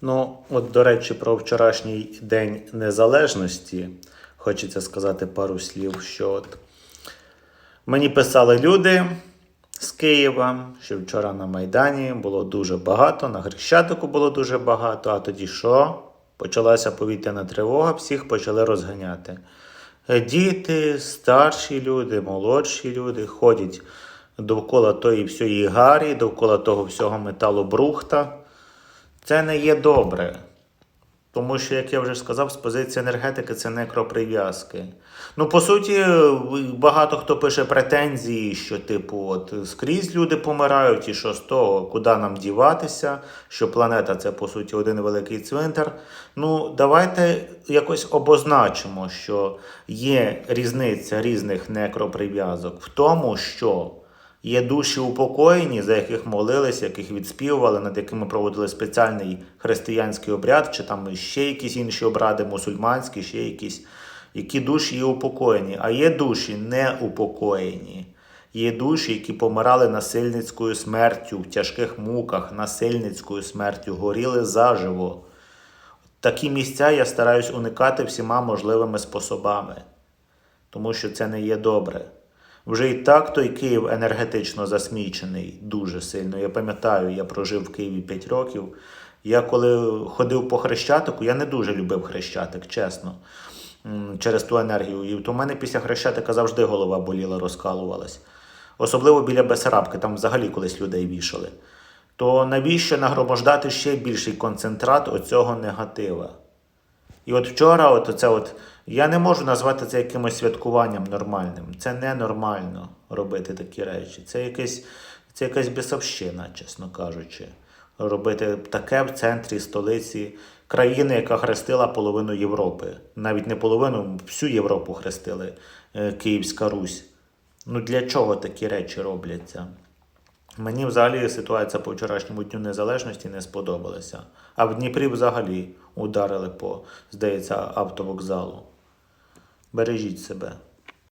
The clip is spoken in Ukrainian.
Ну, от, до речі, про вчорашній День Незалежності хочеться сказати пару слів, що от мені писали люди з Києва, що вчора на Майдані було дуже багато, на Хрещатику було дуже багато, а тоді що? Почалася повітряна тривога, всіх почали розганяти. Діти, старші люди, молодші люди ходять довкола тої всієї гарі, довкола того всього металобрухта. Це не є добре. Тому що, як я вже сказав, з позиції енергетики це некроприв'язки. Ну, по суті, багато хто пише претензії, що, типу, от скрізь люди помирають, і що з того, куди нам діватися, що планета це по суті один великий цвинтар. Ну, давайте якось обозначимо, що є різниця різних некроприв'язок в тому, що Є душі упокоєні, за яких молились, яких відспівували, над якими проводили спеціальний християнський обряд, чи там ще якісь інші обряди, мусульманські, ще якісь, які душі є упокоєні. А є душі не упокоєні. Є душі, які помирали насильницькою смертю, в тяжких муках, насильницькою смертю, горіли заживо. Такі місця я стараюсь уникати всіма можливими способами, тому що це не є добре. Вже і так той Київ енергетично засмічений дуже сильно. Я пам'ятаю, я прожив в Києві 5 років. Я коли ходив по Хрещатику, я не дуже любив Хрещатик, чесно, через ту енергію. І то в мене після Хрещатика завжди голова боліла, розкалувалась. Особливо біля Бесарабки, там взагалі колись людей вішали. То навіщо нагромождати ще більший концентрат оцього негатива? І от вчора, от це от, я не можу назвати це якимось святкуванням нормальним. Це ненормально робити такі речі. Це якесь, це якась бісовщина, чесно кажучи. Робити таке в центрі столиці країни, яка хрестила половину Європи. Навіть не половину, всю Європу хрестили е, Київська Русь. Ну для чого такі речі робляться? Мені взагалі ситуація по вчорашньому дню незалежності не сподобалася. А в Дніпрі взагалі ударили по, здається, автовокзалу. Бережіть себе.